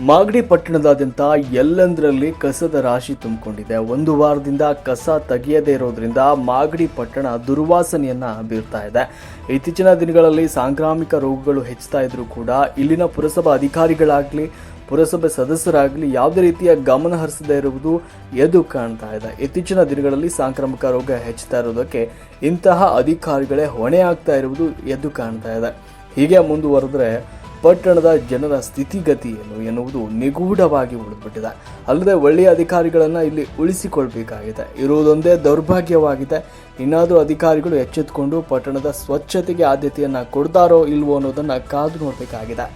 ಮಾಗಡಿ ಪಟ್ಟಣದಾದ್ಯಂತ ಎಲ್ಲೆಂದರಲ್ಲಿ ಕಸದ ರಾಶಿ ತುಂಬಿಕೊಂಡಿದೆ. ಒಂದು ವಾರದಿಂದ ಕಸ ತೆಗೆಯದೇ ಇರೋದ್ರಿಂದ ಮಾಗಡಿ ಪಟ್ಟಣ ದುರ್ವಾಸನೆಯನ್ನ ಬೀರ್ತಾ ಇದೆ. ಇತ್ತೀಚಿನ ದಿನಗಳಲ್ಲಿ ಸಾಂಕ್ರಾಮಿಕ ರೋಗಗಳು ಹೆಚ್ಚುತ್ತಾ ಇದ್ರೂ ಕೂಡ ಇಲ್ಲಿನ ಪುರಸಭಾ ಅಧಿಕಾರಿಗಳಾಗಲಿ, ಪುರಸಭೆ ಸದಸ್ಯರಾಗಲಿ ಯಾವುದೇ ರೀತಿಯ ಗಮನ ಹರಿಸದೇ ಇರುವುದು ಎದ್ದು ಕಾಣ್ತಾ ಇದೆ. ಇತ್ತೀಚಿನ ದಿನಗಳಲ್ಲಿ ಸಾಂಕ್ರಾಮಿಕ ರೋಗ ಹೆಚ್ಚುತ್ತಾ ಇರೋದಕ್ಕೆ ಇಂತಹ ಅಧಿಕಾರಿಗಳೇ ಹೊಣೆ ಆಗ್ತಾ ಇರುವುದು ಎದ್ದು ಕಾಣ್ತಾ ಇದೆ. ಹೀಗೆ ಮುಂದುವರೆದ್ರೆ ಪಟ್ಟಣದ ಜನರ ಸ್ಥಿತಿಗತಿ ಏನು ಎನ್ನುವುದು ನಿಗೂಢವಾಗಿ ಉಳಿದ್ಬಿಟ್ಟಿದೆ ಅಲ್ಲದೆ ಒಳ್ಳೆಯ ಅಧಿಕಾರಿಗಳನ್ನು ಇಲ್ಲಿ ಉಳಿಸಿಕೊಳ್ಬೇಕಾಗಿದೆ. ಇರುವುದೊಂದೇ ದೌರ್ಭಾಗ್ಯವಾಗಿದೆ. ಇನ್ನಾದರೂ ಅಧಿಕಾರಿಗಳು ಎಚ್ಚೆತ್ತುಕೊಂಡು ಪಟ್ಟಣದ ಸ್ವಚ್ಛತೆಗೆ ಆದ್ಯತೆಯನ್ನು ಕೊಡ್ತಾರೋ ಇಲ್ವೋ ಅನ್ನೋದನ್ನು ಕಾದು ನೋಡಬೇಕಾಗಿದೆ.